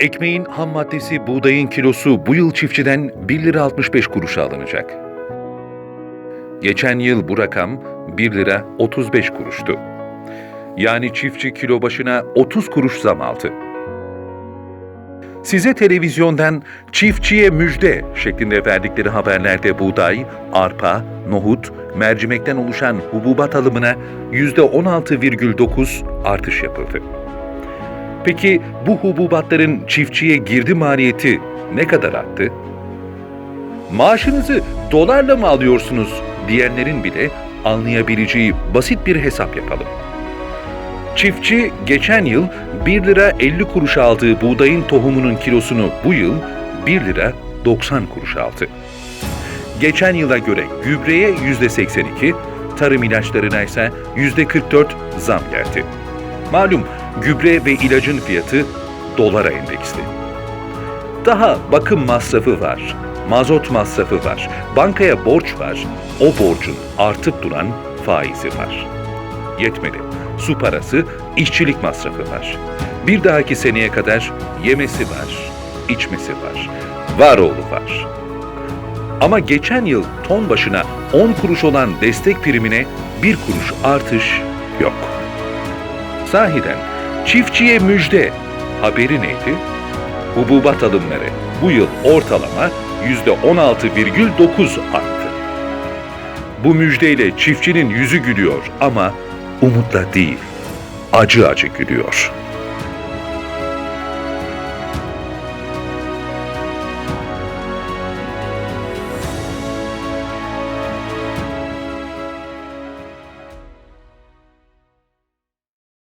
Ekmeğin ham maddesi buğdayın kilosu bu yıl çiftçiden 1 lira 65 kuruşa alınacak. Geçen yıl bu rakam 1 lira 35 kuruştu. Yani çiftçi kilo başına 30 kuruş zam aldı. Size televizyondan çiftçiye müjde şeklinde verdikleri haberlerde buğday, arpa, nohut, mercimekten oluşan hububat alımına %16,9 artış yapıldı. Peki bu hububatların çiftçiye girdi maliyeti ne kadar arttı? Maaşınızı dolarla mı alıyorsunuz diyenlerin bile anlayabileceği basit bir hesap yapalım. Çiftçi geçen yıl 1 lira 50 kuruş aldığı buğdayın tohumunun kilosunu bu yıl 1 lira 90 kuruş aldı. Geçen yıla göre gübreye %82, tarım ilaçlarına ise %44 zam geldi. Malum gübre ve ilacın fiyatı dolara endeksli. Daha bakım masrafı var, mazot masrafı var, bankaya borç var, o borcun artıp duran faizi var. Yetmedi. Su parası, işçilik masrafı var. Bir dahaki seneye kadar yemesi var, içmesi var, var oğlu var. Ama geçen yıl ton başına 10 kuruş olan destek primine bir kuruş artış yok. Sahiden çiftçiye müjde haberi neydi? Hububat alımları bu yıl ortalama %16,9 arttı. Bu müjdeyle çiftçinin yüzü gülüyor ama umutla değil, acı acı gülüyor.